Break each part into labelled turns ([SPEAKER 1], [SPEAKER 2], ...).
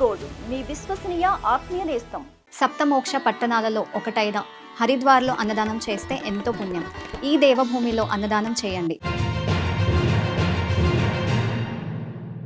[SPEAKER 1] Gold మీ విశ్వసనీయ ఆత్మీయ నేస్తం.
[SPEAKER 2] సప్తమోక్ష పట్టణాలలో ఒకటైన హరిద్వార్లో అన్నదానం చేస్తే ఎంతో పుణ్యం. ఈ దేవభూమిలో అన్నదానం చేయండి.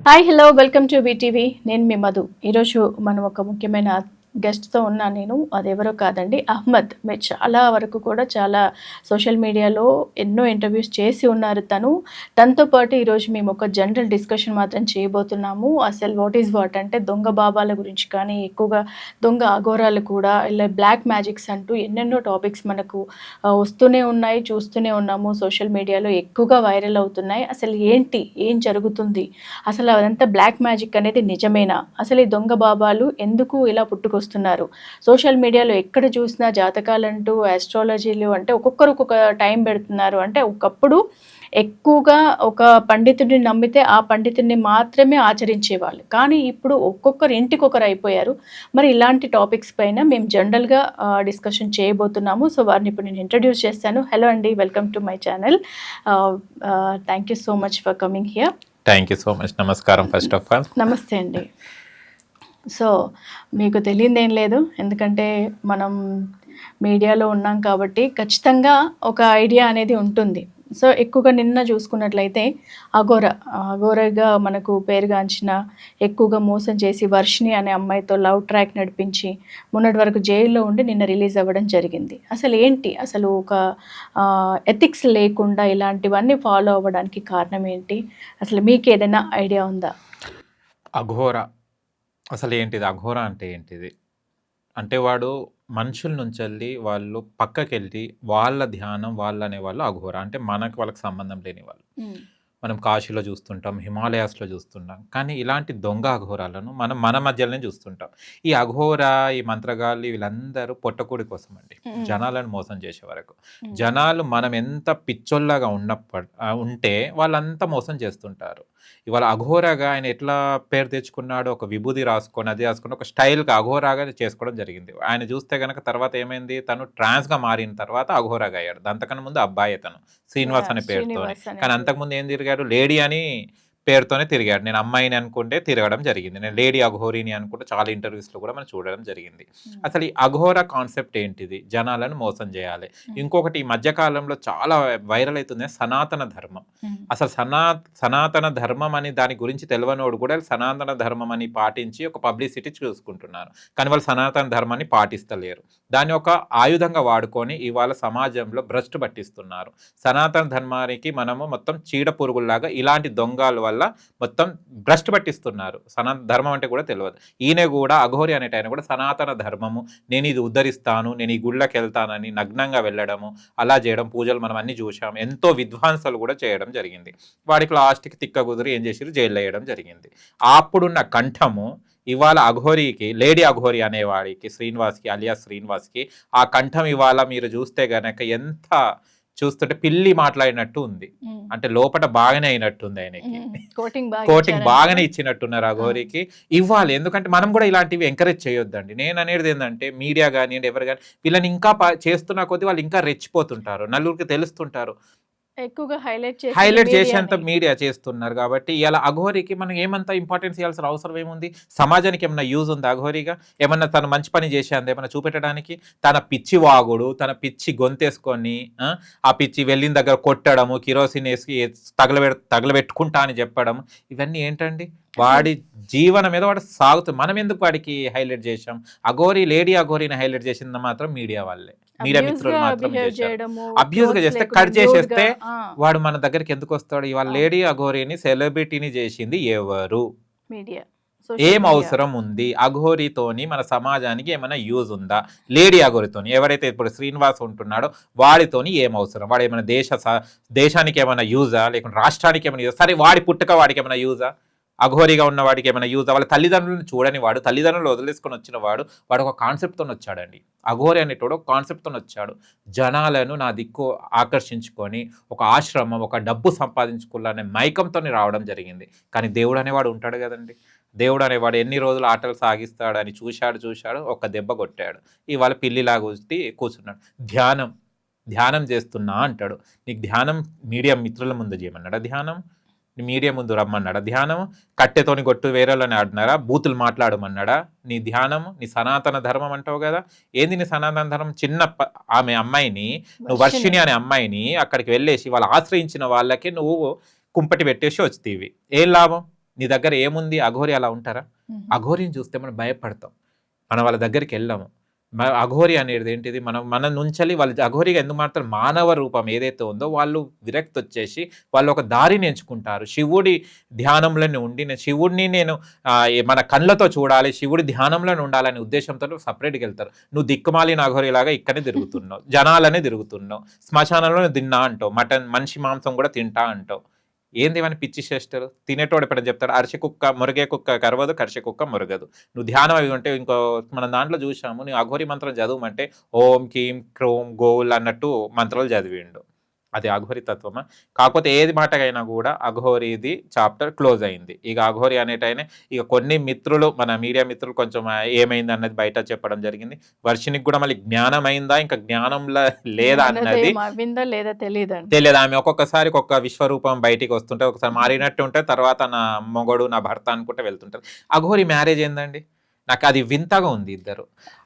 [SPEAKER 3] Hi hello welcome to BTV నేను మీ మధు. ఈరోజు మనం ఒక ముఖ్యమైన గెస్ట్తో ఉన్నాను నేను అదెవరో కాదండి అహ్మద్. మీరు చాలా వరకు కూడా చాలా సోషల్ మీడియాలో ఎన్నో ఇంటర్వ్యూస్ చేసి ఉన్నారు తను. తనతో పాటు ఈరోజు మేము ఒక జనరల్ డిస్కషన్ మాత్రం చేయబోతున్నాము. అసలు వాట్ ఈజ్ వాట్ అంటే దొంగ బాబాల గురించి కానీ ఎక్కువగా దొంగ అఘోరాలు కూడా ఇలా బ్లాక్ మ్యాజిక్స్ అంటూ ఎన్నెన్నో టాపిక్స్ మనకు వస్తూనే ఉన్నాయి చూస్తూనే ఉన్నాము. సోషల్ మీడియాలో ఎక్కువగా వైరల్ అవుతున్నాయి. అసలు ఏంటి? ఏం జరుగుతుంది? అసలు అదంతా బ్లాక్ మ్యాజిక్ అనేది నిజమేనా? అసలు ఈ దొంగ బాబాలు ఎందుకు ఇలా పుట్టుకొస్తున్నారు సోషల్ మీడియాలో ఎక్కడ చూసినా జాతకాలంటూ ఆస్ట్రాలజీలు అంటే ఒక్కొక్కరు ఒక్కొక్క టైం పెడుతున్నారు. అంటే ఒకప్పుడు ఎక్కువగా ఒక పండితుడిని నమ్మితే ఆ పండితుడిని మాత్రమే ఆచరించేవాళ్ళు. కానీ ఇప్పుడు ఒక్కొక్కరు ఇంటికి ఒకరు అయిపోయారు. మరి ఇలాంటి టాపిక్స్ పైన మేము జనరల్గా డిస్కషన్ చేయబోతున్నాము. సో వారిని ఇప్పుడు నేను ఇంట్రడ్యూస్ చేస్తాను. హలో అండి welcome to my channel. Thank you so much for coming here.
[SPEAKER 4] Thank you so much. నమస్కారం ఫస్ట్ ఆఫ్ ఆల్.
[SPEAKER 3] నమస్తే అండి. సో మీకు తెలియదు ఏం లేదు. ఎందుకంటే మనం మీడియాలో ఉన్నాం కాబట్టి ఖచ్చితంగా ఒక ఐడియా అనేది ఉంటుంది. సో ఎక్కువగా నిన్న చూసుకున్నట్లయితే అఘోర అఘోరగా మనకు పేరుగాంచిన ఎక్కువగా మోసం చేసి వర్షిణి అనే అమ్మాయితో లవ్ ట్రాక్ నడిపించి మొన్నటి వరకు జైల్లో ఉండి నిన్న రిలీజ్ అవ్వడం జరిగింది. అసలు ఏంటి? అసలు ఒక ఎథిక్స్ లేకుండా ఇలాంటివన్నీ ఫాలో అవ్వడానికి కారణం ఏంటి? అసలు మీకు ఏదైనా ఐడియా ఉందా?
[SPEAKER 4] అఘోర. అసలు ఏంటిది అఘోర అంటే ఏంటిది? అంటే వాడు మనుషుల నుంచి వెళ్ళి వాళ్ళు పక్కకి వెళ్ళి వాళ్ళ ధ్యానం వాళ్ళు అనేవాళ్ళు అఘోర. అంటే మనకు వాళ్ళకి సంబంధం లేని వాళ్ళు. మనం కాశీలో చూస్తుంటాం హిమాలయాస్లో చూస్తుంటాం. కానీ ఇలాంటి దొంగ అఘోరాలను మనం మన మధ్యలోనే చూస్తుంటాం. ఈ అఘోర ఈ మంత్రగాళ్ళు వీళ్ళందరూ పొట్టకూడి కోసం అండి. జనాలను మోసం చేసే వరకు. జనాలు మనం ఎంత పిచ్చోళ్ళగా ఉన్నప్ప ఉంటే వాళ్ళంతా మోసం చేస్తుంటారు. ఇవాళ అఘోరాగా ఆయన ఎట్లా పేరు తెచ్చుకున్నాడు ఒక విభూది రాసుకొని అది రాసుకొని ఒక స్టైల్గా అఘోరాగా చేసుకోవడం జరిగింది. ఆయన చూస్తే కనుక తర్వాత ఏమైంది? తను ట్రాన్స్గా మారిన తర్వాత అఘోరాగా అయ్యాడు. దాంతకన్నా ముందు అబ్బాయి తను శ్రీనివాస్ అనే పేరుతో కానీ. అంతకుముందు ఏం తిరిగాడు లేడీ అని పేరుతోనే తిరిగాడు. నేను అమ్మాయిని అనుకుంటే తిరగడం జరిగింది. నేను లేడీ అఘోరిని అనుకుంటే చాలా ఇంటర్వ్యూస్లో కూడా మనం చూడడం జరిగింది. అసలు ఈ అఘోర కాన్సెప్ట్ ఏంటిది? జనాలను మోసం చేయాలి. ఇంకొకటి ఈ మధ్యకాలంలో చాలా వైరల్ అవుతుంది సనాతన ధర్మం. అసలు సనా సనాతన ధర్మం అని దాని గురించి తెలియనోడు కూడా సనాతన ధర్మం అని పాటించి ఒక పబ్లిసిటీ చూసుకుంటున్నారు. కానీ వాళ్ళు సనాతన ధర్మాన్ని పాటిస్తలేరు. దాన్ని ఒక ఆయుధంగా వాడుకొని ఇవాళ సమాజంలో భ్రష్టు పట్టిస్తున్నారు. సనాతన ధర్మానికి మనము మొత్తం చీడ పురుగుల్లాగా ఇలాంటి దొంగల వల్ల మొత్తం భ్రష్ట్ పట్టిస్తున్నారు. సనాతన ధర్మం అంటే కూడా తెలియదు ఈయన కూడా అఘోరి అనేట ఆయన కూడా సనాతన ధర్మము. నేను ఇది ఉద్ధరిస్తాను నేను ఈ గుళ్ళకి వెళ్తానని నగ్నంగా వెళ్ళడము అలా చేయడం పూజలు మనం అన్ని చూసాం ఎంతో విద్వాంసలు కూడా చేయడం జరిగింది. వాడికి లాస్ట్కి తిక్క కుదిరి ఏం చేసిరు జైల్లో వేయడం జరిగింది. అప్పుడున్న కంఠము ఇవాళ అఘోరికి లేడీ అఘోరి అనేవాడికి శ్రీనివాస్కి అలియా శ్రీనివాస్కి ఆ కంఠం ఇవాళ మీరు చూస్తే గనక ఎంత చూస్తుంటే పిల్లి మాట్లాడినట్టు ఉంది. అంటే లోపల బాగానే అయినట్టు ఉంది ఆయనకి.
[SPEAKER 3] కోటింగ్.
[SPEAKER 4] బాగానే ఇచ్చినట్టున్నారు ఆ గౌరికి. ఇవ్వాలి. ఎందుకంటే మనం కూడా ఇలాంటివి ఎంకరేజ్ చేయొద్దండి. నేను అనేది ఏంటంటే మీడియా కానివ్వండి ఎవరు కానీ వీళ్ళని ఇంకా చేస్తున్న కొద్దీ వాళ్ళు ఇంకా రెచ్చిపోతుంటారు. నలుగురికి తెలుస్తుంటారు.
[SPEAKER 3] ఎక్కువగా హైలైట్
[SPEAKER 4] చేసేంత. మీడియా చేస్తున్నారు కాబట్టి ఇలా అఘోరికి మనం ఏమంత ఇంపార్టెన్స్ ఇవ్వాల్సిన అవసరం ఏముంది? సమాజానికి ఏమైనా యూజ్ ఉంది అఘోరిగా? ఏమన్నా తను మంచి పని చేసేంత ఏమైనా చూపెట్టడానికి? తన పిచ్చి వాగుడు తన పిచ్చి గొంతేసుకొని ఆ, ఆ పిచ్చి వెళ్ళిన దగ్గర కొట్టడము కిరోసిన్ వేసి తగలబె తగలబెట్టుకుంటా అని చెప్పడం ఇవన్నీ ఏంటండి? వాడి జీవనం మీద వాడు సాగుతుంది మనం ఎందుకు వాడికి హైలైట్ చేసాం అఘోరి లేడీ అఘోరిని హైలైట్ చేసింది మాత్రం మీడియా వాళ్ళే. మీడియా మిత్రులు మాత్రం Abuse గా చేస్తే cut చేసేస్తే వాడు మన దగ్గరికి ఎందుకు వస్తాడు? ఇవాళ. లేడీ అఘోరిని సెలబ్రిటీని చేసింది ఎవరు?
[SPEAKER 3] media,
[SPEAKER 4] ఏం. అవసరం ఉంది? అఘోరితోని మన సమాజానికి ఏమైనా యూజ్ ఉందా? లేడీ అఘోరితోని ఎవరైతే ఇప్పుడు శ్రీనివాస్ ఉంటున్నాడో వాడితోని ఏం అవసరం? వాడు ఏమైనా దేశ దేశానికి ఏమైనా యూజా? లేకుంటే రాష్ట్రానికి ఏమైనా యూజా? సరే వాడి పుట్టుక వాడికి ఏమైనా యూజా? అఘోరిగా ఉన్న వాడికి ఏమైనా యూజ్ వాళ్ళ తల్లిదండ్రులను చూడని వాడు తల్లిదండ్రులు వదిలేసుకొని వచ్చిన వాడు వాడు ఒక కాన్సెప్ట్తో వచ్చాడండి. అఘోరి అనేటోడు ఒక కాన్సెప్ట్తో వచ్చాడు. జనాలను నా దిక్కు ఆకర్షించుకొని ఒక ఆశ్రమం ఒక డబ్బు సంపాదించుకోవాలనే మైకంతో రావడం జరిగింది. కానీ దేవుడు అనేవాడు ఉంటాడు కదండి. దేవుడు అనేవాడు ఎన్ని రోజులు ఆటలు సాగిస్తాడు అని చూశాడు చూశాడు ఒక దెబ్బ కొట్టాడు. ఇవాళ పిల్లిలాగా వచ్చి కూర్చున్నాడు. ధ్యానం ధ్యానం చేస్తున్నా అంటాడు. నీకు ధ్యానం మీడియా మిత్రుల ముందు చేయమన్నాడు ధ్యానం? మీడియా ముందు రమ్మన్నాడా? ధ్యానం? కట్టెతోని కొట్టు వేరేలోనే ఆడినారా? బూతులు మాట్లాడమన్నాడా? నీ ధ్యానం నీ సనాతన ధర్మం అంటావు కదా? ఏంది నీ సనాతన ధర్మం? చిన్న ఆమె అమ్మాయిని నువ్వు వర్షిణి అనే అమ్మాయిని అక్కడికి వెళ్ళేసి వాళ్ళు ఆశ్రయించిన వాళ్ళకి నువ్వు కుంపటి పెట్టేసి వచ్చేవి ఏం లాభం? నీ దగ్గర ఏముంది? అఘోరి అలా ఉంటారా. అఘోరిని చూస్తే మనం భయపడతాం. మనం వాళ్ళ దగ్గరికి వెళ్ళాము. అఘోరి అనేది ఏంటిది? మనం మన నుంచలి వాళ్ళు అఘోరిగా ఎందుకు మాత్రం మానవ రూపం ఏదైతే ఉందో వాళ్ళు విరక్తి వచ్చేసి వాళ్ళు ఒక దారిని ఎంచుకుంటారు. శివుడి ధ్యానంలోనే ఉండి నేను శివుడిని నేను మన కళ్ళతో చూడాలి శివుడి ధ్యానంలోనే ఉండాలనే ఉద్దేశంతో సపరేట్గా వెళ్తారు. నువ్వు దిక్కుమాలిన అఘోరిలాగా ఇక్కడనే తిరుగుతున్నావు. జనాలనే తిరుగుతున్నావు. శ్మశానంలోనే తిన్నా అంటావు. మటన్ మనిషి మాంసం కూడా తింటా అంటావు. ఏంది ఏమని పిచ్చి చేస్తారు తినేటోడు ఎప్పుడైనా చెప్తాడు అరిసె కుక్క మురిగే కుక్క కరవదు కరిసె కుక్క మురగదు. నువ్వు ధ్యానం అవి ఉంటే ఇంకో మనం దాంట్లో చూసాము నువ్వు అఘోరి మంత్రం చదవమంటే ఓం కీం క్రోం గోల్ అన్నట్టు మంత్రాలు చదివిండు. అది అఘోరి తత్వమా కాకపోతే ఏది మాటకైనా కూడా అఘోరిది చాప్టర్ క్లోజ్ అయింది. ఇక అఘోరి అనేటైనా ఇక కొన్ని మిత్రులు మన మీడియా మిత్రులు కొంచెం ఏమైంది అన్నది బయట చెప్పడం జరిగింది. వర్షినికి కూడా మళ్ళీ జ్ఞానం అయిందా ఇంకా జ్ఞానంలో లేదా అన్నది
[SPEAKER 3] లేదా తెలియదండి
[SPEAKER 4] తెలియదు. ఆమె ఒక్కొక్కసారి ఒక్కొక్క విశ్వరూపం బయటికి వస్తుంటే ఒకసారి మారినట్టు ఉంటే తర్వాత నా మొగడు నా భర్త అనుకుంటే వెళ్తుంటారు. అఘోరి మ్యారేజ్ ఏందండి? నాకు అది వింతగా ఉంది ఇద్దరు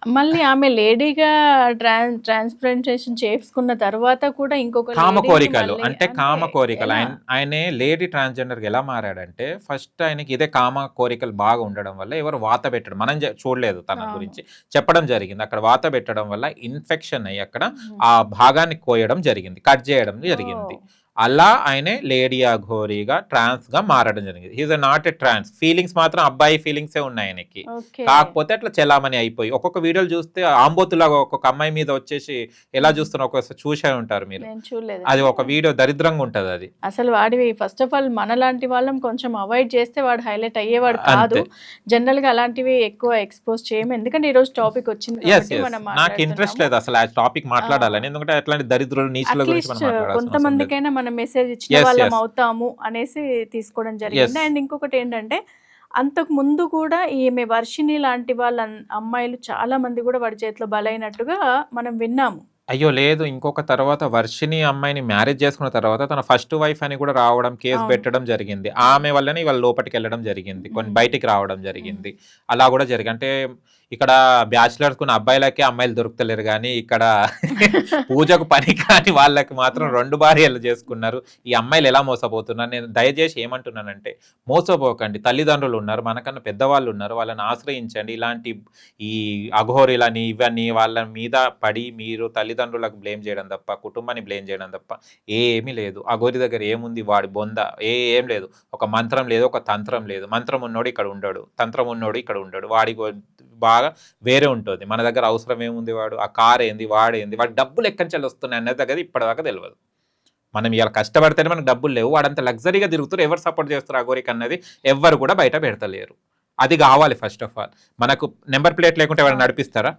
[SPEAKER 3] మళ్ళీ ఆమె లేడీగా ట్రాన్ ట్రాన్స్ప్లాంటేషన్ చేసుకున్న తర్వాత కూడా ఇంకొక
[SPEAKER 4] కామ కోరికలు అంటే కామ కోరికలు? ఆయన ఆయనే లేడీ ట్రాన్స్జెండర్ ఎలా మారాడంటే ఫస్ట్ ఆయనకి ఇదే కామ కోరికలు బాగా ఉండడం వల్ల ఎవరు వాత పెట్టడం మనం చూడలేదు తన. గురించి చెప్పడం జరిగింది అక్కడ వాత పెట్టడం వల్ల ఇన్ఫెక్షన్ అయ్యి అక్కడ. ఆ భాగాన్ని కోయడం జరిగింది కట్ చేయడం జరిగింది. అలా ఆయనే లేడీ అఘోరీగా ట్రాన్స్గా మారడం జరిగింది. He's not a trans feelings మాత్రం అబ్బాయి ఫీలింగ్సే ఉన్నాయి ఆయనకి. కాకపోతే అట్లా చెలామణి అయిపోయి. ఒక్కొక్క వీడియోలు చూస్తే ఆంబోతులాగా ఒక్కొక్క అమ్మాయి మీద వచ్చేసి ఎలా చూస్తున్నా ఒకసారి చూసే ఉంటారు మీరు. అది ఒక వీడియో దరిద్రంగా ఉంటది అది.
[SPEAKER 3] అసలు వాడివి ఫస్ట్ ఆఫ్ ఆల్ మనలాంటి వాళ్ళం కొంచెం అవాయిడ్ చేస్తే వాడు హైలైట్ అయ్యేవాడు కాదు. జనరల్గా అలాంటివి ఎక్కువ ఎక్స్పోజ్ చేయము. ఎందుకంటే ఈ రోజు టాపిక్ వచ్చింది
[SPEAKER 4] నాకు ఇంట్రెస్ట్ లేదు అసలు ఆ టాపిక్ మాట్లాడాలని. ఎందుకంటే అట్లాంటి దరిద్రులు నీచుల గురించి.
[SPEAKER 3] కొంతమందికైనా మనం మెసేజ్ ఇచ్చిన వాళ్ళం. అవుతాము అనేసి తీసుకోవడం జరిగింది. అండ్ ఇంకొకటి ఏంటంటే అంతకు ముందు కూడా ఈమె వర్షిణి లాంటి వాళ్ళ అమ్మాయిలు చాలా మంది కూడా వాడి చేతిలో బలైనట్టుగా మనం విన్నాము
[SPEAKER 4] అయ్యో లేదు ఇంకొక తర్వాత వర్షిని అమ్మాయిని మ్యారేజ్ చేసుకున్న తర్వాత తన ఫస్ట్ వైఫ్ అని కూడా రావడం కేసు. పెట్టడం జరిగింది ఆమె వల్లనే ఇవాళ లోపలికి వెళ్ళడం జరిగింది కొన్ని. బయటికి రావడం జరిగింది అలా కూడా జరిగింది అంటే ఇక్కడ బ్యాచిలర్స్ కున్న అబ్బాయిలకే అమ్మాయిలు దొరుకుతలేరు కానీ ఇక్కడ పూజకు పని కాని వాళ్ళకి మాత్రం రెండు భార్యలు చేసుకున్నారు. ఈ అమ్మాయిలు ఎలా మోసపోతున్నారు? నేను దయచేసి ఏమంటున్నానంటే మోసపోకండి. తల్లిదండ్రులు ఉన్నారు మనకన్నా పెద్దవాళ్ళు ఉన్నారు వాళ్ళని ఆశ్రయించండి. ఇలాంటి ఈ అఘోరిలని ఇవన్నీ వాళ్ళ మీద పడి మీరు తల్లిదండ్రులకు బ్లేమ్ చేయడం తప్ప కుటుంబాన్ని బ్లేమ్ చేయడం తప్ప ఏమీ లేదు. అఘోరి దగ్గర ఏముంది? వాడి బొంద. ఏ ఏం లేదు. ఒక మంత్రం లేదు ఒక తంత్రం లేదు. మంత్రం ఉన్నోడు ఇక్కడ ఉండడు. తంత్రం ఉన్నోడు ఇక్కడ ఉండడు. వాడి బాగా వేరే ఉంటుంది. మన దగ్గర అవసరం ఏముంది వాడు? ఆ కార్ ఏంది? వాడేంది వాడి డబ్బులు ఎక్కడి నుంచి వస్తున్నాయి అనేది దగ్గర ఇప్పటిదాకా తెలియదు మనం ఇలా కష్టపడితేనే మనకు డబ్బులు లేవు. వాడంత లగ్జరీగా తిరుగుతారు ఎవరు సపోర్ట్ చేస్తారు అఘోరికి అన్నది ఎవ్వరు కూడా బయట పెడతలేరు. అది కావాలి ఫస్ట్ ఆఫ్ ఆల్ మనకు నెంబర్ ప్లేట్ లేకుంటే ఎవరైనా నడిపిస్తారా?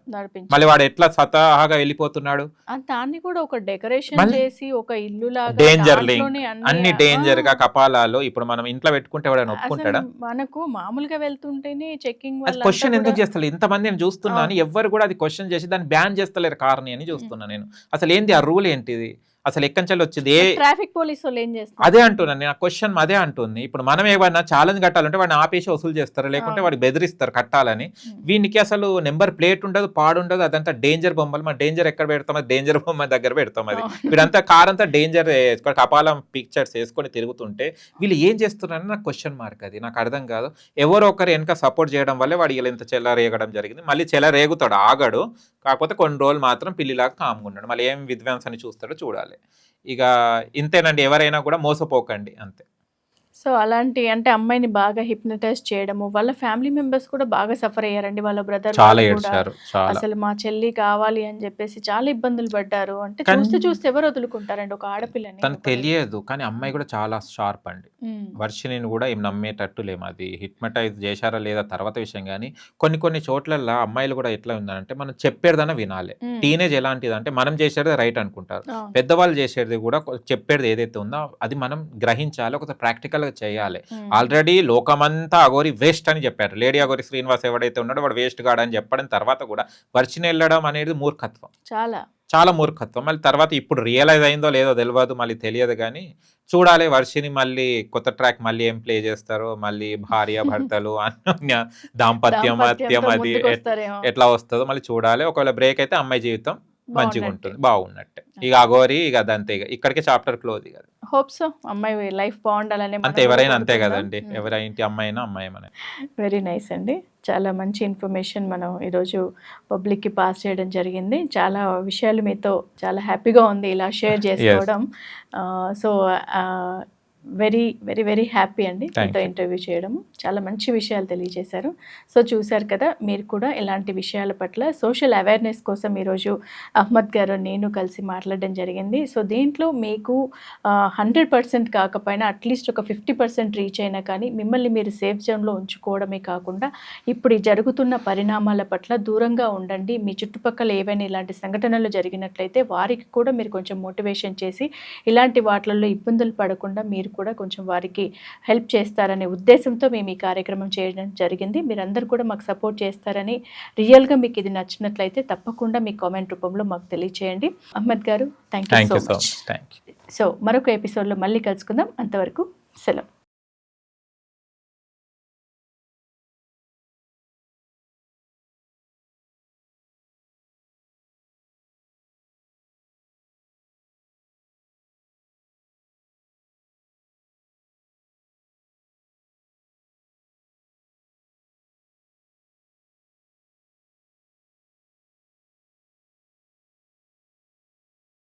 [SPEAKER 4] మళ్ళీ వాడు ఎట్లా స్వతహాగా వెళ్ళిపోతున్నాడు?
[SPEAKER 3] దాన్ని కూడా ఒక డెకరేషన్ చేసి ఒక ఇల్లు. దాంట్లోనే
[SPEAKER 4] అన్ని డేంజర్గా కపాలాలు ఇప్పుడు మనం ఇంట్లో పెట్టుకుంటే ఎవరైనా ఒప్పుకుంటాడా?
[SPEAKER 3] మనకు మామూలుగా వెళ్తుంటేనే చెక్కింగ్
[SPEAKER 4] క్వశ్చన్ ఎందుకు చేస్తలేదు? ఇంతమంది నేను చూస్తున్నాను ఎవ్వరు కూడా అది క్వశ్చన్ చేసి దాన్ని బ్యాన్ చేస్తలేరు కార్ని అని చూస్తున్నా నేను. అసలు ఏంది ఆ రూల్ ఏంటిది? అసలు ఎక్కంచెల్లి వచ్చింది. ఏ
[SPEAKER 3] ట్రాఫిక్ పోలీస్ వాళ్ళు ఏం చేస్తారు
[SPEAKER 4] అదే అంటున్నాను నేను ఆ క్వశ్చన్ అదే అంటుంది. ఇప్పుడు మనం ఏమన్నా ఛాలెంజ్ కట్టాలంటే వాడిని ఆపేసి వసూలు చేస్తారు? లేకుంటే. వాడికి బెదిరిస్తారు కట్టాలని. వీనికి అసలు నెంబర్ ప్లేట్ ఉండదు పాడు ఉండదు అదంతా డేంజర్ బొమ్మలు మన డేంజర్ ఎక్కడ పెడతాం? అది డేంజర్ బొమ్మ దగ్గర పెడతాం అది. వీడంతా కార్ అంతా డేంజర్ కపాలం పిక్చర్స్ వేసుకొని తిరుగుతుంటే వీళ్ళు ఏం చేస్తున్నారని నాకు క్వశ్చన్ మార్క్ అది. నాకు అర్థం కాదు. ఎవరో ఒకరు వెనక సపోర్ట్ చేయడం వల్లే వాడు ఇలా ఇంత చెలరేగడం జరిగింది. మళ్ళీ చెలరేగుతాడు ఆగడు. కాకపోతే కొన్ని రోజులు మాత్రం పిల్లిలాగా కామ్గా ఉన్నాడు. మళ్ళీ ఏం విధ్వంసాన్ని చూస్తాడో చూడాలి. ఇక ఇంతేనండి ఎవరైనా కూడా మోసపోకండి అంతే.
[SPEAKER 3] సో అలాంటి అంటే అమ్మాయిని బాగా హిప్నటైజ్ చేయడము వాళ్ళ ఫ్యామిలీ మెంబర్స్ కూడా బాగా సఫర్ అయ్యారండి. వాళ్ళ బ్రదర్
[SPEAKER 4] చాలా ఏడ్చారు
[SPEAKER 3] అసలు మా చెల్లి కావాలి అని చెప్పేసి చాలా ఇబ్బందులు పడ్డారు. అంటే చూస్తే చూస్తే ఎవరు వదులుకుంటారండి? ఒక ఆడపిల్లని
[SPEAKER 4] తనకు
[SPEAKER 3] ఒక-
[SPEAKER 4] తెలియదు కానీ అమ్మాయి కూడా చాలా షార్ప్ అండి. వర్షిని కూడా ఏం నమ్మేటట్టు లేము అది హిప్నటైజ్ చేశారా లేదా తర్వాత విషయం కానీ కొన్ని కొన్ని చోట్లల్లో అమ్మాయిలు కూడా ఎట్లా ఉందంటే మనం చెప్పేదన్నా వినాలి. టీనేజ్ ఎలాంటిది అంటే మనం చేసేది రైట్ అనుకుంటారు. పెద్దవాళ్ళు చేసేది కూడా చెప్పేది ఏదైతే ఉందో అది మనం గ్రహించాలి. ఒక ప్రాక్టికల్ చేయాలి. ఆల్రెడీ లోకమంతా అగోరి వేస్ట్ అని చెప్పారు. లేడీ అగోరి శ్రీనివాస్ ఎవడైతే ఉన్నాడో వాడు వేస్ట్ గాడు అని చెప్పడం తర్వాత కూడా వర్షిని వెళ్ళడం అనేది మూర్ఖత్వం.
[SPEAKER 3] చాలా.
[SPEAKER 4] చాలా మూర్ఖత్వం. మళ్ళీ తర్వాత ఇప్పుడు రియలైజ్ అయిందో లేదో తెలియదు మళ్ళీ తెలియదు కానీ చూడాలి వర్షిని మళ్ళీ కొత్త ట్రాక్ మళ్ళీ ఏం ప్లే చేస్తారో మళ్ళీ భార్య భర్తలు అన్యోన్య దాంపత్యం
[SPEAKER 3] దాంపత్యంతో
[SPEAKER 4] అది. ఎట్లా వస్తుందో మళ్ళీ చూడాలి. ఒకవేళ బ్రేక్ అయితే అమ్మాయి జీవితం మంచిగా. ఉంటుంది బాగున్నట్టే. ఇక అగోరి ఇక అదంతే ఇక. ఇక్కడికే చాప్టర్ క్లోజ్ ఇక
[SPEAKER 3] హోప్ సో అమ్మాయి లైఫ్ బాగుండాలని
[SPEAKER 4] అంతే ఎవరైనా అంతే కదండి. ఎవరి ఇంటి అమ్మాయి అమ్మాయి మన
[SPEAKER 3] వెరీ నైస్ అండి. చాలా మంచి ఇన్ఫర్మేషన్ మనం ఈరోజు పబ్లిక్కి పాస్ చేయడం జరిగింది. చాలా విషయాలు మీతో చాలా హ్యాపీగా ఉంది ఇలా షేర్ చేసుకోవడం. So very very very happy అండి మీతో. ఇంటర్వ్యూ చేయడం చాలా మంచి విషయాలు తెలియజేశారు. సో చూశారు కదా మీరు కూడా ఇలాంటి విషయాల పట్ల సోషల్ అవేర్నెస్ కోసం ఈరోజు అహ్మద్ గారు నేను కలిసి మాట్లాడడం జరిగింది. సో దీంట్లో మీకు హండ్రెడ్ పర్సెంట్ కాకపోయినా అట్లీస్ట్ ఒక ఫిఫ్టీ పర్సెంట్ రీచ్ అయినా కానీ మిమ్మల్ని మీరు సేఫ్ జోన్లో ఉంచుకోవడమే కాకుండా ఇప్పుడు జరుగుతున్న పరిణామాల పట్ల దూరంగా ఉండండి. మీ చుట్టుపక్కల ఏవైనా ఇలాంటి సంఘటనలు జరిగినట్లయితే వారికి కూడా మీరు కొంచెం మోటివేషన్ చేసి ఇలాంటి వాటిల్లో ఇబ్బందులు పడకుండా మీరు కూడా కొంచెం వారికి హెల్ప్ చేస్తారనే ఉద్దేశంతో మేము ఈ కార్యక్రమం చేయడం జరిగింది. మీరందరూ కూడా మాకు సపోర్ట్ చేస్తారని రియల్గా మీకు ఇది నచ్చినట్లయితే తప్పకుండా మీ కామెంట్ రూపంలో మాకు తెలియచేయండి. అహ్మద్ గారు thank you so much so మరొక ఎపిసోడ్లో మళ్ళీ కలుసుకుందాం. అంతవరకు సెలవు.